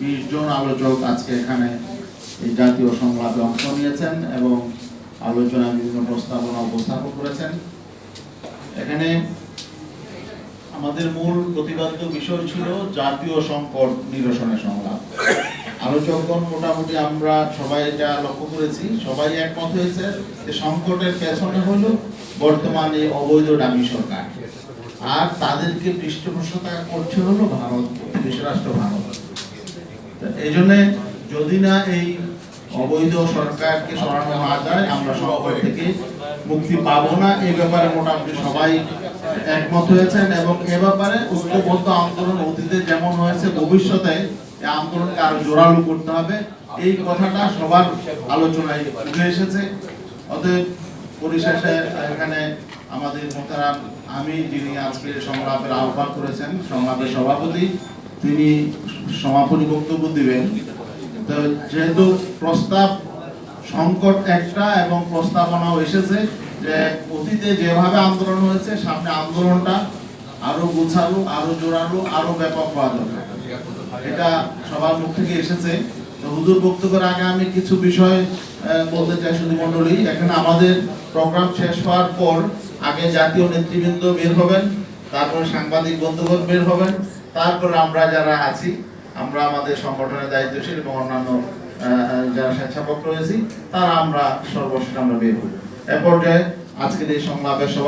বিশ জন আলোচক আজকে এখানে এই জাতীয় সংলাপে অংশ নিয়েছেন এবং আলোচনায় বিভিন্ন প্রস্তাবনা উপস্থাপন করেছেন। এখানে আমাদের মূল প্রতিপাদ্য বিষয় ছিল জাতীয় সংকট নিরসনের সংলাপ। আলোচকগণ মোটামুটি আমরা সবাই এটা লক্ষ্য করেছি, সবাই একমত হয়েছে যে সংকটের পেছনে হলো বর্তমান এই অবৈধ ডামি সরকার। আর তাদেরকে পৃষ্ঠপোষকতা করছে হলো ভারত প্রতিবেশী রাষ্ট্র ভারত। এই জন্য যদি না এই অবৈধ সরকারকে সরানো না যায়, আমরা থেকে মুক্তি পাবো না। ব্যাপারে মোটামুটি সবাই একমত হয়েছেন এবং এ ব্যাপারে আন্দোলন অতীতে যেমন হয়েছে, ভবিষ্যতে আন্দোলনকে আরও জোরালো করতে হবে। এই কথাটা সবার আলোচনায় উঠে এসেছে। অতএব পরিশেষে এখানে আমাদের মোতারাম আমি যিনি আজকে সংলাপের আহ্বান করেছেন সংলাপের সভাপতি তিনি সমাপনী বক্তব্য দিবেন। তো যেহেতু প্রস্তাব সংকট একটা এবং প্রস্তাবনাও এসেছে যে অতীতে যেভাবে আন্দোলন হয়েছে, সামনে আন্দোলনটা আরও গুছালো, আরও জোরালো, আরও ব্যাপক হওয়া দরকার। এটা সবার মুখ থেকে এসেছে। হুজুর বক্তব্যের আগে আমি কিছু বিষয় বলতে চাই শুধু মন্ডলী এখানে আমাদের প্রোগ্রাম শেষ হওয়ার পর আগে জাতীয় নেতৃবৃন্দ বের হবেন, তারপর সাংবাদিক বন্ধুগণ বের হবেন। তারপর আমরা যারা আছি, আমরা আমাদের সংগঠনের দায়িত্বশীল এবং অন্যান্য যারা স্বেচ্ছাপক রয়েছি, তারা আমরা সর্বশেষ আমরা বের করি। এ পর্যায়ে আজকের এই সংলাপের সভা